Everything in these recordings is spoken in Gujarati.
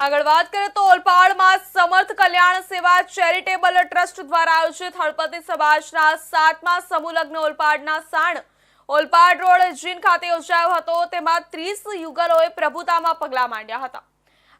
આગળ વાત કરીએ તો ઓલપાડમાં સમર્થ કલ્યાણ સેવા ચેરિટેબલ ટ્રસ્ટ દ્વારા આયોજિત હળપતિ સમાજના સાતમા સમૂહ ઓલપાડના સાણ. ઓલપાડ રોડ જીન ખાતે યોજાયો હતો. તેમાં ત્રીસ યુગલોએ પ્રભુતામાં પગલાં માંડ્યા હતા.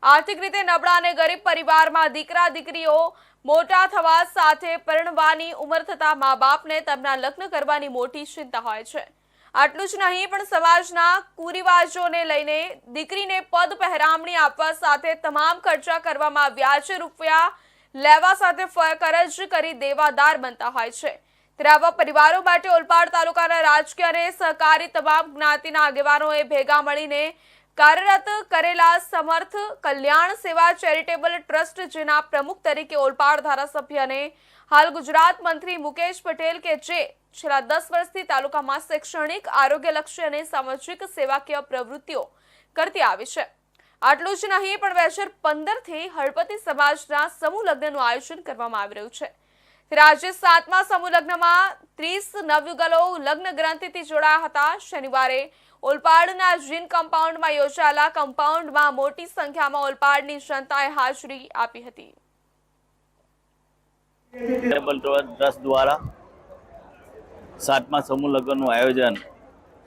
આર્થિક રીતે નબળા અને ગરીબ પરિવારમાં દીકરા, દીકરીઓ મોટા થવા સાથે પરણવાની ઉંમર થતા મા બાપને તેમના લગ્ન કરવાની મોટી ચિંતા હોય છે. આટલું જ નહીં, પણ સમાજના કુરિવાજોને લઈને દીકરીને પદ પહેરામણી આપવા સાથે તમામ ખર્ચા કરવામાં વ્યાજ રૂપિયા લેવા સાથે કરજ કરી દેવાદાર બનતા હોય છે. ત્યારે પરિવારો માટે ઓલપાડ તાલુકાના રાજકીય અને સહકારી તમામ જ્ઞાતિના આગેવાનોએ ભેગા મળીને કાર્યરત કરેલા સમર્થ કલ્યાણ સેવા ચેરિટેબલ ટ્રસ્ટ, જેના પ્રમુખ તરીકે ઓલપાડ ધારાસભ્ય અને હાલ ગુજરાત મંત્રી મુકેશ પટેલ કે જે છેલ્લા દસ વર્ષથી તાલુકામાં શૈક્ષણિક, આરોગ્યલક્ષી અને સામાજિક સેવાકીય પ્રવૃત્તિઓ કરતી આવી છે. આટલું જ નહીં, પણ બે હજાર પંદરથી હળપતિ સમાજના સમૂહ લગ્નનું આયોજન કરવામાં આવી રહ્યું છે. રાજ્ય સાતમા સમૂહ લગ્નમાં ત્રીસ નવયુગલો લગ્ન ગ્રંથિથી જોડાયા હતા. શનિવારે ઓલપાડના જીન કમ્પાઉન્ડમાં યોજાયેલા કમ્પાઉન્ડમાં મોટી સંખ્યામાં ઓલપાડની જનતાએ હાજરી આપી હતી. દસ દ્વારા સાતમા સમૂહ લગ્નનું આયોજન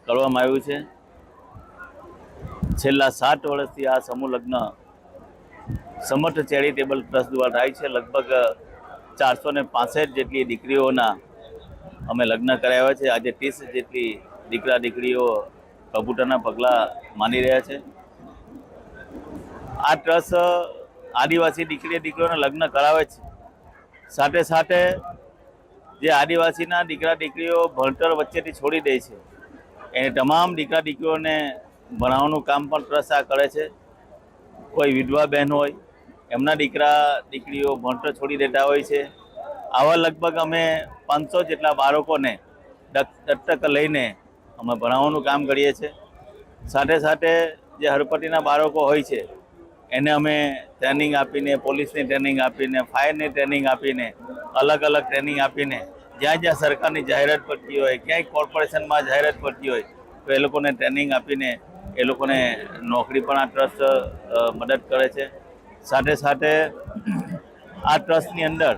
કરવામાં આવ્યું છે. છેલ્લા સાત વર્ષથી આ સમૂહ લગ્ન સમર્થ ચેરિટેબલ ટ્રસ્ટ દ્વારા થાય છે. લગભગ ચારસો ને પાસઠ જેટલી દીકરીઓના અમે લગ્ન કરાવ્યા છે. આજે ત્રીસ જેટલી દીકરા દીકરીઓ પ્રભુતાના પગલાં માની રહ્યા છે. આ ટ્રસ્ટ આદિવાસી દીકરી દીકરીઓને લગ્ન કરાવે છે. સાથે સાથે જે આદિવાસીના દીકરા દીકરીઓ ભણતર વચ્ચેથી છોડી દે છે. એ તમામ દીકરા દીકરીઓને ભણાવવાનું કામ પણ ટ્રસ્ટ આ કરે છે. કોઈ વિધવા બહેન હોય, એમના દીકરા દીકરીઓ ભણતર છોડી દેતા હોય છે. આવા લગભગ અમે પાંચસો જેટલા બાળકોને દત્તક લઈને અમે ભણાવવાનું કામ કરીએ છીએ સાથે સાથે જે હરપતિના બાળકો હોય છે એને અમે ટ્રેનિંગ આપીને પોલીસની ટ્રેનિંગ આપીને ફાયરની ટ્રેનિંગ આપીને, અલગ અલગ ટ્રેનિંગ આપીને, જ્યાં જ્યાં સરકારની જાહેરાત પડતી હોય, ક્યાંય કોર્પોરેશનમાં જાહેરાત પડતી હોય, તો એ લોકોને ટ્રેનિંગ આપીને એ લોકોને નોકરી પણ આ ટ્રસ્ટ મદદ કરે છે. સાથે સાથે આ ટ્રસ્ટની અંદર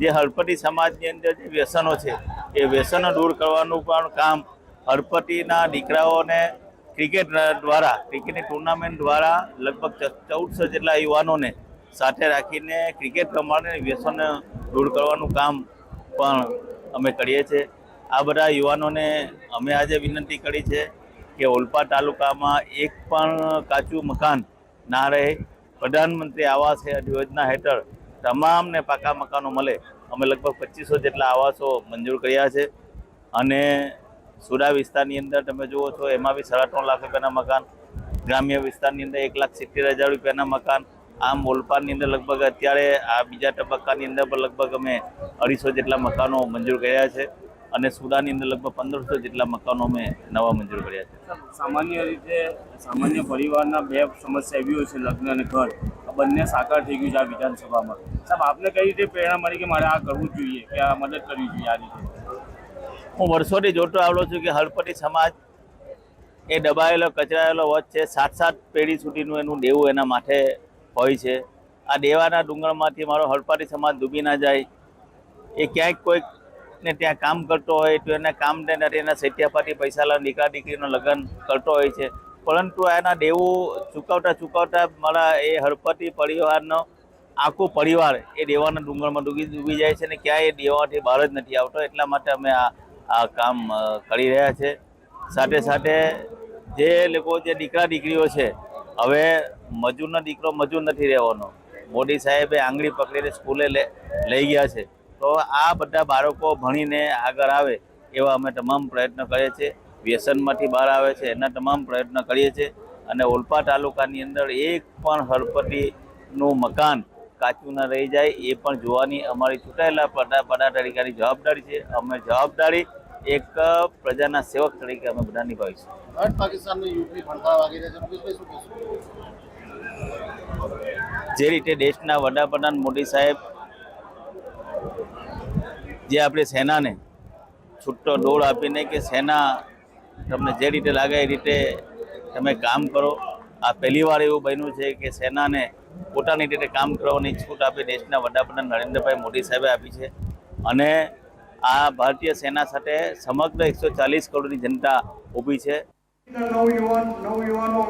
જે હળપતિ સમાજની અંદર જે વ્યસનો છે, એ વ્યસનો દૂર કરવાનું પણ કામ હળપતિના દીકરાઓને ક્રિકેટ દ્વારા, ક્રિકેટની ટુર્નામેન્ટ દ્વારા લગભગ ચૌદસો જેટલા યુવાનોને સાથે રાખીને ક્રિકેટ પ્રમાણે વ્યસન દૂર કરવાનું કામ પણ અમે કરીએ છીએ. આ બધા યુવાનોને અમે આજે વિનંતી કરી છે કે ઓલપા તાલુકામાં એક પણ કાચું મકાન ના રહે. પ્રધાનમંત્રી આવાસ યોજના હેઠળ તમામને પાકા મકાનો મળે. અમે લગભગ પચીસો જેટલા આવાસો મંજૂર કર્યા છે. અને સુડા વિસ્તારની અંદર તમે જુઓ છો, એમાં બી સાડા ત્રણ લાખ રૂપિયાના મકાન, ગ્રામ્ય વિસ્તારની અંદર એક લાખ સિત્તેર હજાર રૂપિયાના મકાન આમ ઓલપાડની અંદર લગભગ અત્યારે આ બીજા તબક્કાની અંદર પણ લગભગ અમે અઢીસો જેટલા મકાનો મંજૂર કર્યા છે અને સુડાની અંદર લગભગ પંદરસો જેટલા મકાનો અમે નવા મંજૂર કર્યા છે. સામાન્ય રીતે સામાન્ય પરિવારના બે સમસ્યા એવી હોય છે, લગ્ન અને ઘર. આ બંને સાકાર થઈ ગયું છે આ વિધાનસભામાં. સાહેબ, આપને કઈ રીતે પ્રેરણા મળી કે મારે આ કરવું જોઈએ, કે આ મદદ કરવી જોઈએ આ રીતે? હું વર્ષોથી જોતો આવ્યો છું કે હળપતિ સમાજ એ દબાયેલો, કચરાયેલો વચ છે. સાત સાત પેઢી સુધીનું એનું દેવું એના માથે હોય છે. આ દેવાના ડુંગરમાંથી મારો હળપાટી સમાજ ડૂબી ના જાય. એ ક્યાંક કોઈક ને ત્યાં કામ કરતો હોય તો એના કામ ને નથી એના સેટિયાપાટી પૈસા લાવીને દીકરા દીકરીનું લગ્ન કરતો હોય છે. પરંતુ એના દેવું ચૂકવતા ચૂકવતા મારા એ હળપટી પરિવારનો આખું પરિવાર એ દેવાના ડુંગરમાં ડૂબી ડૂબી જાય છે અને ક્યાંય એ દેવાથી બહાર જ નથી આવતો. એટલા માટે અમે આ આ કામ કરી રહ્યા છે. સાથે સાથે જે લોકો, જે દીકરા, દીકરીઓ છે, હવે મજૂરનો દીકરો મજૂર નથી રહેવાનો. મોદી સાહેબે આંગળી પકડીને સ્કૂલે લઈ ગયા છે. તો આ બધા બાળકો ભણીને આગળ આવે એવા અમે તમામ પ્રયત્ન કરીએ છીએ. વ્યસનમાંથી બહાર આવે છે એના તમામ પ્રયત્ન કરીએ છીએ. અને ઓલપા તાલુકાની અંદર એક પણ હળપતિનું મકાન કાચું ના રહી જાય એ પણ જોવાની અમારી ચૂંટાયેલા પદા પદાધિકારી જવાબદારી છે. અમે જવાબદારી એક પ્રજાના સેવક તરીકે અમે બધા નિભાવીશું. જે રીતે દેશના વડાપ્રધાન મોદી સાહેબ જે આપણી સેનાને છૂટો દોડ આપીને કે સેના તમને જે રીતે લાગે એ રીતે તમે કામ કરો આ પહેલીવાર એવું બન્યું છે કે સેનાને પોતાની રીતે કામ કરવાની છૂટ આપી દેશના વડાપ્રધાન નરેન્દ્રભાઈ મોદી સાહેબે આપી છે. અને આ ભારતીય સેના સાથે સમગ્ર એકસો ચાલીસ કરોડની જનતા ઊભી છે. નવયુવાન, નવયુવાનો